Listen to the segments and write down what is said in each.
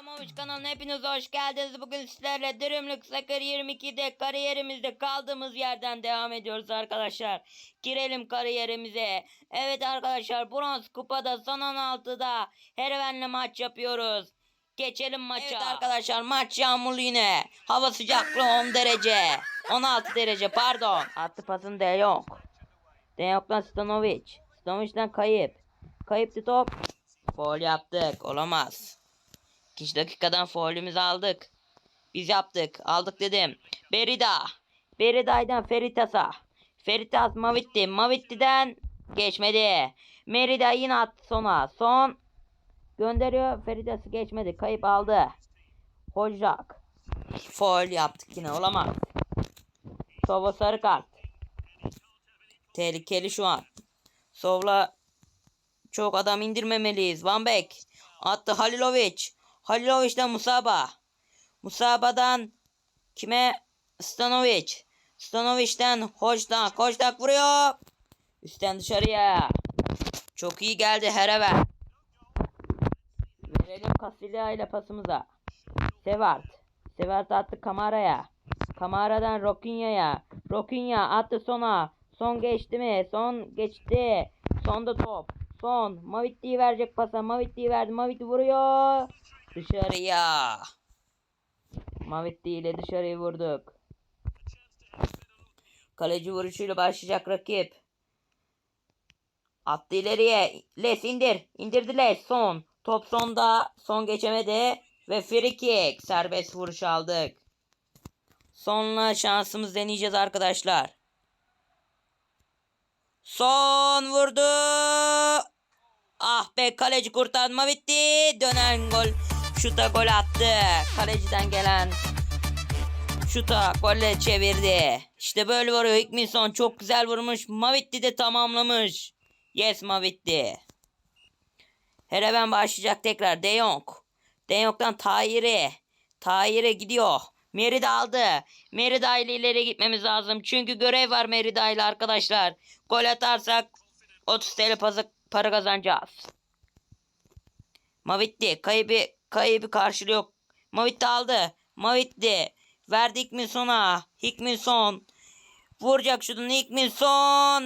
Abramovich kanalına hepiniz hoş geldiniz. Bugün sizlerle Dürümlük Sakır 22'de kariyerimizde kaldığımız yerden devam ediyoruz arkadaşlar. Girelim kariyerimize. Evet arkadaşlar bronz kupada son 16'da Hereven'le maç yapıyoruz. Geçelim maça. Evet arkadaşlar maç yağmurlu yine. Hava sıcaklığı 10 derece. 16 derece pardon. Attı pasın De Jong. De Jong'dan Stanovic. Stanovic'den kayıp. Kayıptı top. Foul yaptık. Olamaz. İkinci dakikadan faulümüzü aldık. Biz yaptık. Aldık dedim. Berida. Berida'dan Feritas'a. Feritas Mavitti. Mavitti'den geçmedi. Merida yine attı sona. Son gönderiyor. Feritas'ı geçmedi. Kayıp aldı. Hocak. Foul yaptık yine. Olamaz. Sova sarı kart. Tehlikeli şu an. Sovla çok adam indirmemeliyiz. Van Beek attı Halilovic. Halilovic'den Musaba. Musaba'dan kime? Stanovic. Stanovic'den Hoştak. Hoştak vuruyor. Üstten dışarıya. Çok iyi geldi Hereven. Verelim Casillas ile pasımıza. Sevart. Sevart attı Kamara'ya. Kamara'dan Rokinya'ya. Rokinya attı sona. Son geçti mi? Son geçti. Sonda top. Son. Mavitti'yi verecek pasa. Mavitti'yi verdi. Mavitti vuruyor. Dışarıya. Mavitti ile dışarıya vurduk. Kaleci vuruşuyla başlayacak rakip. Attı ileriye. Les indir. İndirdi Les. Son. Top sonda. Son geçemedi. Ve free kick. Serbest vuruş aldık. Sonla şansımız deneyeceğiz arkadaşlar. Son vurdu. Ah be kaleci kurtarma bitti. Dönen gol. Şuta gol attı. Kaleciden gelen şuta golle çevirdi. İşte böyle vuruyor. Hikminson çok güzel vurmuş. Mavitti de tamamlamış. Yes Mavitti. Hereven başlayacak tekrar. De Jong. De Jong'dan Tahir'e. Tahir'e gidiyor. Merida aldı. Merida ile ileri gitmemiz lazım. Çünkü görev var Merida ile arkadaşlar. Gol atarsak 30 TL para kazanacağız. Mavitti kaybı kaybı karşılıyor. Mavitti aldı. Mavitti verdi Hikminson'a. Hikminson vuracak şutunu Hikminson.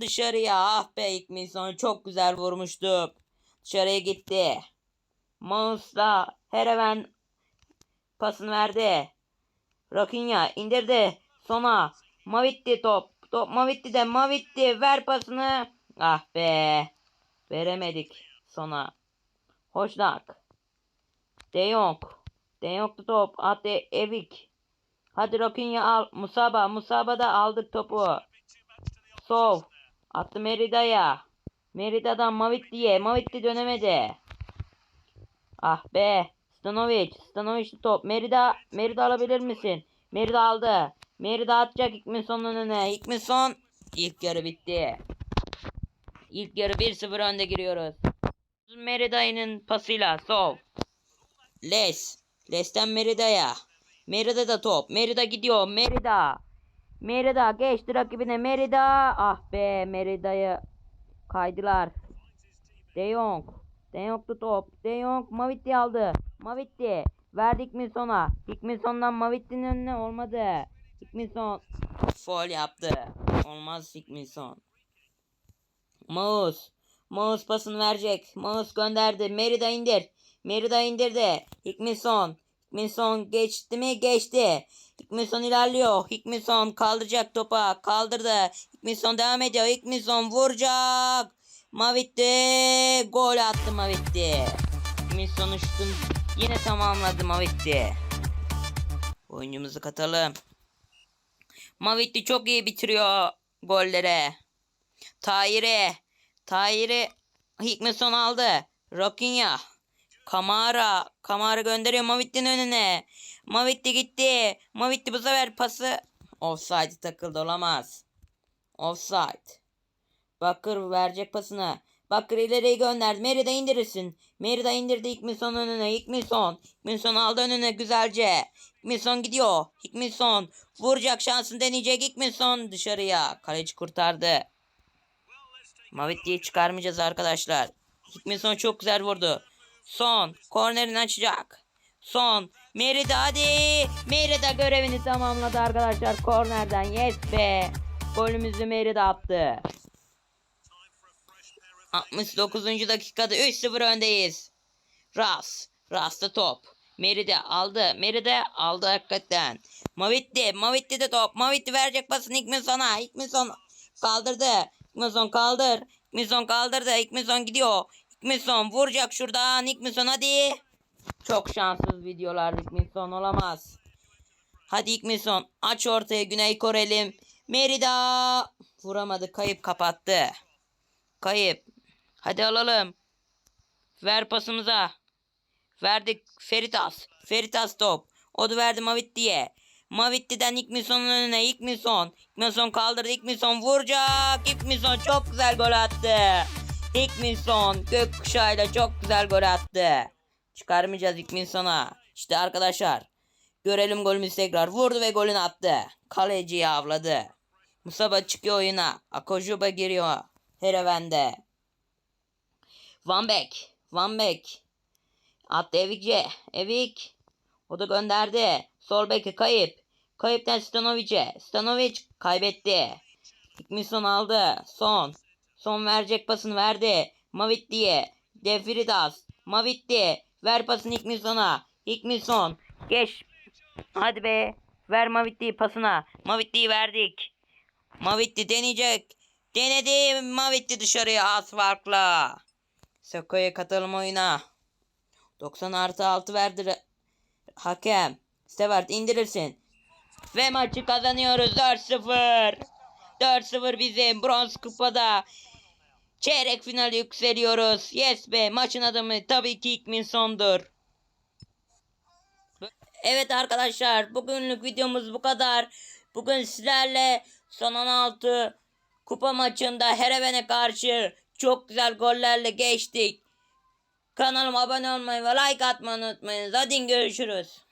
Dışarıya ah be Hikminson çok güzel vurmuştu. Dışarıya gitti. Mouse'la Hereven pasını verdi. Rakinya indirdi. Sona Mavitti top. Top Mavitti'de Mavitti ver pasını. Ah be. Veremedik sona. Hoşnak. De Jong. De Jong'lu top. Hadi Evik. Hadi Rakinya al. Musaba. Musaba da aldık topu. Sov. Attı Merida'ya. Merida'dan Mavitti'ye. Mavitti dönemedi. Ah be. Stanovic. Stanovic top. Merida. Merida alabilir misin? Merida aldı. Merida atacak Hikminson'un önüne. Hikminson. İlk yarı bitti. İlk yarı 1-0 önde giriyoruz. Merida'nın pasıyla sol. Les. Les'ten Merida'ya. Merida da top. Merida gidiyor. Merida. Merida geçti rakibine. Merida. Ah be Merida'yı kaydılar. De Jong. De Jong'lu top. De Jong Mavitti aldı. Mavitti. Verdi Hikminson'a. Hikminson'dan Mavitti'nin önüne olmadı. Hikminson foul yaptı. Olmaz Hikminson. Mouse. Mouse pasını verecek. Mouse gönderdi. Merida indir. Merida indirdi. Hikminson. Hikminson geçti mi? Geçti. Hikminson ilerliyor. Hikminson kaldıracak topa. Kaldırdı. Hikminson devam ediyor. Hikminson vuracak. Mavitti. Gol attı Mavitti. Hikminson'un şutunu yine tamamladı Mavitti. Oyuncumuzu katalım. Mavitti çok iyi bitiriyor gollere. Tahir'e. Tahir'e Hikmeson aldı. Rokinya. Kamara. Kamara gönderiyor Mavitti'nin önüne. Mavitti gitti. Mavitti bu sefer pası. Offside takıldı olamaz. Offside. Bakır verecek pasını. Bakır ileriye gönderdi. Merida indirirsin. Merida indirdi Hikminson önüne. Hikminson. Hikminson aldı önüne güzelce. Hikminson gidiyor. Hikminson vuracak şansını deneyecek. Hikminson dışarıya. Kaleci kurtardı. Mavitti'yi çıkarmayacağız arkadaşlar. Hikminson çok güzel vurdu. Son. Kornerini açacak. Son. Merida hadi. Merida görevini tamamladı arkadaşlar. Kornerden. Yes be. Golümüzü Merida attı. 69. dakikada 3-0 öndeyiz. Ras. Ras'ta top. Merida aldı. Merida aldı hakikaten. Mavitti. Mavitti de top. Mavitti verecek pasını. Hikminson kaldırdı. Hikminson kaldır. Hikminson kaldırdı. Hikminson gidiyor. Hikminson vuracak şuradan. Hikminson hadi. Çok şanssız videolar Hikminson olamaz. Hadi Hikminson aç ortaya Güney Korelim. Merida vuramadı. Kayıp kapattı. Kayıp. Hadi alalım. Ver pasımıza. Verdik Feritas. Feritas top. O da verdi Mavitti'ye. Mavitti'den Hikminson'un önüne. Hikminson. Hikminson kaldırdı. Hikminson vuracak. Hikminson çok güzel gol attı. Hikminson gökkuşağıyla çok güzel gol attı. Çıkarmayacağız Hikminson'a. İşte arkadaşlar. Görelim golümüzü tekrar. Vurdu ve golünü attı. Kaleciyi avladı. Musaba çıkıyor oyuna. Akojuba giriyor. Hereven'de. Van Beek. Van Beek. Attı Evik'e. Evik. O da gönderdi. Sol beki kayıp. Kayıptan Stanovic'e. Stanovic kaybetti. Hikminson aldı. Son. Son verecek pasını verdi. Mavitti'ye. Defridas. Mavitti. Ver pasını Hikminson'a. Hikminson. Geç. Hadi be. Ver Mavitti'yi pasına. Mavitti'yi verdik. Mavitti deneyecek. Denedi. Mavitti dışarıya az farkla. Soko'ya katalım oyuna. 90 artı 6 verdi hakem. Stewart indirirsin. Ve maçı kazanıyoruz 4-0. 4-0 bizim bronz kupada. Çeyrek finale yükseliyoruz. Yes be maçın adamı tabii ki Hikminson'dur. Evet arkadaşlar bugünlük videomuz bu kadar. Bugün sizlerle son 16 kupa maçında Hereven'e karşı çok güzel gollerle geçtik. Kanalıma abone olmayı ve like atmayı unutmayın. Hadi görüşürüz.